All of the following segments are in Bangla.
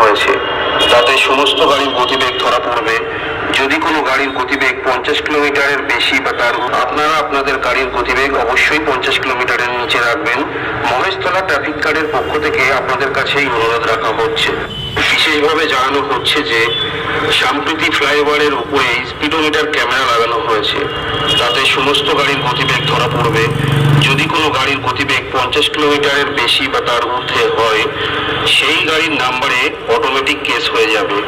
হয়েছে। তাতে সমস্ত গাড়ির গতিবেগ ধরা পড়বে। যদি কোনো গাড়ির গতিবেগ পঞ্চাশ কিলোমিটারের বেশি বা তার আপনারা আপনাদের গাড়ির গতিবেগ অবশ্যই পঞ্চাশ কিলোমিটারের নিচে রাখবেন। মহেশতলা ট্রাফিক গার্ডের পক্ষ থেকে আপনাদের কাছে এই অনুরোধ রাখা হচ্ছে। বিশেষভাবে জানানো হচ্ছে যে, সাম্প্রতি ফ্লাইওভারের উপরে স্পিডোমিটার ক্যামেরা লাগানো হয়েছে। তাতে সমস্ত গাড়ির গতিবেগ ধরা পড়বে। যদি কোনো গাড়ির গতিবেগ পঞ্চাশ কিলোমিটারের বেশি বা তার ঊর্ধ্বে হয়, সেই গাড়ির নাম্বারে অটোমেটিক কেস হয়ে যাবে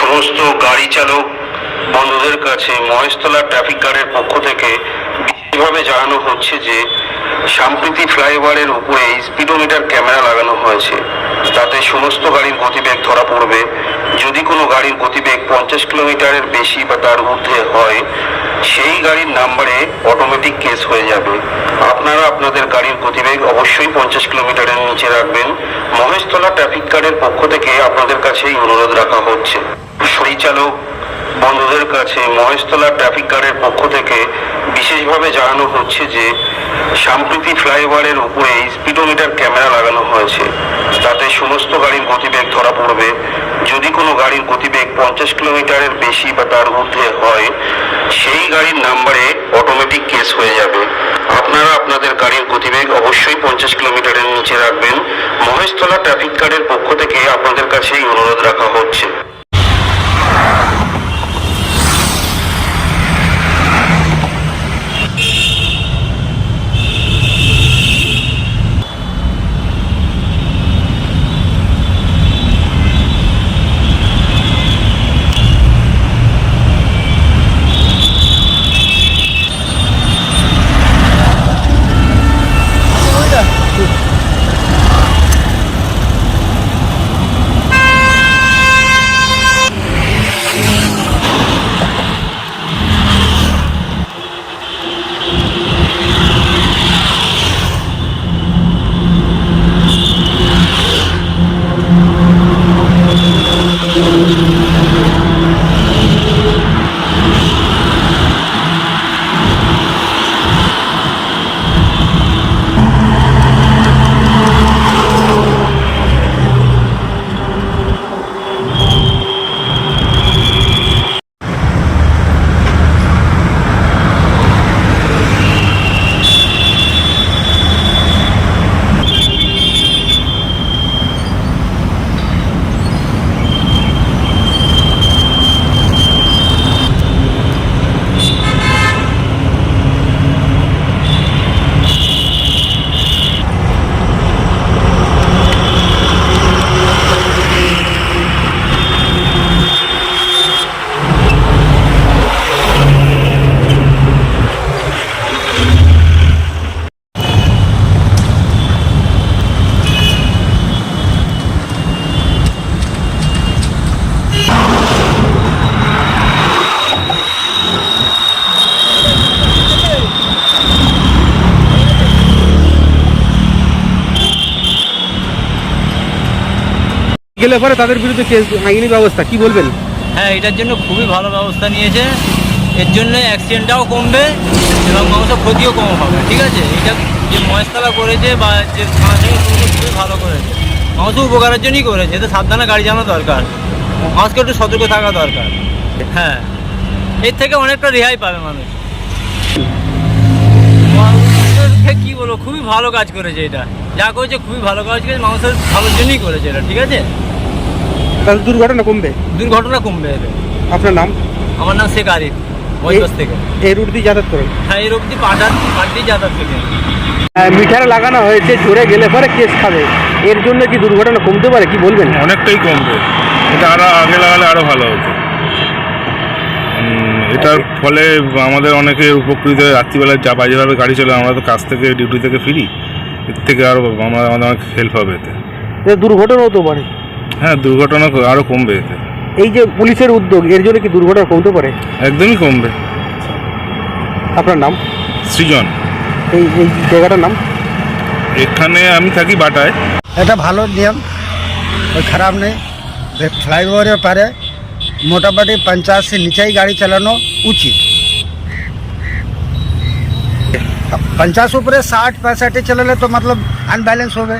সমস্ত গাড়ি চালক বন্ধুদের কাছে মহেশতলা ট্রাফিক গার্ডের পক্ষ থেকে বিশেষভাবে জানানো হচ্ছে যে সাম্প্রতি ফ্লাইওভারের উপরে স্পিডোমিটার ক্যামেরা লাগানো হয়েছে। তাতে সমস্ত গাড়ির গতিবেগ ধরা পড়বে। যদি কোনো গাড়ির গতিবেগ পঞ্চাশ কিলোমিটারের বেশি বা তার ঊর্ধ্বে হয়, সেই গাড়ির নাম্বারে অটোমেটিক কেস হয়ে যাবে। আপনারা আপনাদের গাড়ির গতিবেগ অবশ্যই পঞ্চাশ কিলোমিটারের নিচে রাখবেন। মহেশতলা ট্রাফিক গার্ডের পক্ষ থেকে আপনাদের কাছে এই অনুরোধ রাখা হচ্ছে। পরিচালক বন্ধুদের কাছে মহেশতলা ট্রাফিক গার্ডের পক্ষ থেকে বিশেষভাবে জানানো হচ্ছে যে সাম্প্রতি ফ্লাইওভারের উপরে স্পিডোমিটার ক্যামেরা লাগানো হয়েছে। তাতে সমস্ত গাড়ির গতিবেগ ধরা পড়বে। যদি কোনো গাড়ির গতিবেগ পঞ্চাশ কিলোমিটারের বেশি বা তার ঊর্ধ্বে হয়, সেই গাড়ির নাম্বারে অটোমেটিক কেস হয়ে যাবে। আপনারা আপনাদের গাড়ির গতিবেগ অবশ্যই পঞ্চাশ কিলোমিটারের নিচে রাখবেন। মহেশতলা ট্রাফিক গার্ডের পক্ষ থেকে আপনাদের কাছে এই অনুরোধ রাখা হচ্ছে। গেলে পরে তাদের বিরুদ্ধে কেস আইনি ব্যবস্থা কি বলবেন? হ্যাঁ এটার জন্য খুবই ভালো ব্যবস্থা নিয়েছে। এর জন্য অ্যাক্সিডেন্টটাও কমবে এবং মানুষের ক্ষতিও কম হবে ঠিক আছে? এটা যে মহেশতলা করেছে বা যে খুবই ভালো করেছে। মানুষের উপকারের জন্যই করেছে এতে সাবধানে গাড়ি জানা দরকার। মানুষকে একটু সতর্ক থাকা দরকার। হ্যাঁ এর থেকে অনেকটা রেহাই পাবে মানুষ। মানুষকে কি বলব খুবই ভালো কাজ করেছে এটা। যা করেছে খুবই ভালো কাজ করেছে মানুষের ভালোর জন্যই করেছে এটা ঠিক আছে? তাহলে দুর্ঘটনা কমবে? দুর্ঘটনা কমবে এতে। আপনার নাম? আমার নাম শেখ আরিফ বজবজ থেকে। এই রুট দিয়ে যাতায়াত করেন? হ্যাঁ এই পাঠান পাঠিয়ে যাতায়াত। মিটার লাগানো হয়েছে জোরে গেলে পরে কেস খাবে। এর জন্য কি দুর্ঘটনা কমতে পারে কি বলবেন? অনেকটাই কমবে। এটা আরও আগে লাগালে আরও ভালো হতো। এটার ফলে আমাদের অনেকের উপকৃত হয়। রাত্রিবেলায় যা বাজেভাবে গাড়ি চলে আমরা তো কাজ থেকে ডিউটি থেকে ফিরি। এর থেকে আরও আমার আমাদের অনেক হেল্প হবে এতে। এতে দুর্ঘটনা হতে পারে হ্যাঁ দুর্ঘটনা আরও কমবে এতে। এই যে পুলিশের উদ্যোগ এর জন্য কি দুর্ঘটনা কমতে পারে? একদমই কমবে। আপনার নাম? সৃজন। এই এই জায়গাটার নাম? এখানে আমি থাকি বাটায়। এটা ভালো নিয়ম ওই খারাপ নেই। ফ্লাইওভারের পারে মোটামুটি পঞ্চাশের নিচেই গাড়ি চালানো উচিত। পঞ্চাশ উপরে ষাট পঁয়ষট্টি চালালে তো মতলব আনব্যালেন্স হবে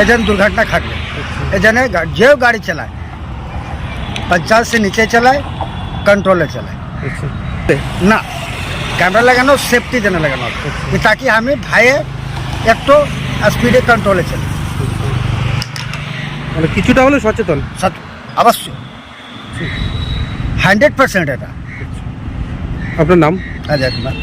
এজন্য দুর্ঘটনা ঘটবে এজন্য গা- যেও গাড়ি চালায় পঞ্চাশ সে নিচে চালায় কন্ট্রোলে চালায় আচ্ছা না ক্যামেরা লাগানো সেফটি জন্য লাগানো যে তাকি আমি ভাইয়ে একটু স্পিডে কন্ট্রোলে চালাই মানে কিছুটা হলেও সচেতন সত অবশ্যই হান্ড্রেড পার্সেন্ট এটা আপনার নাম অজয় কুমার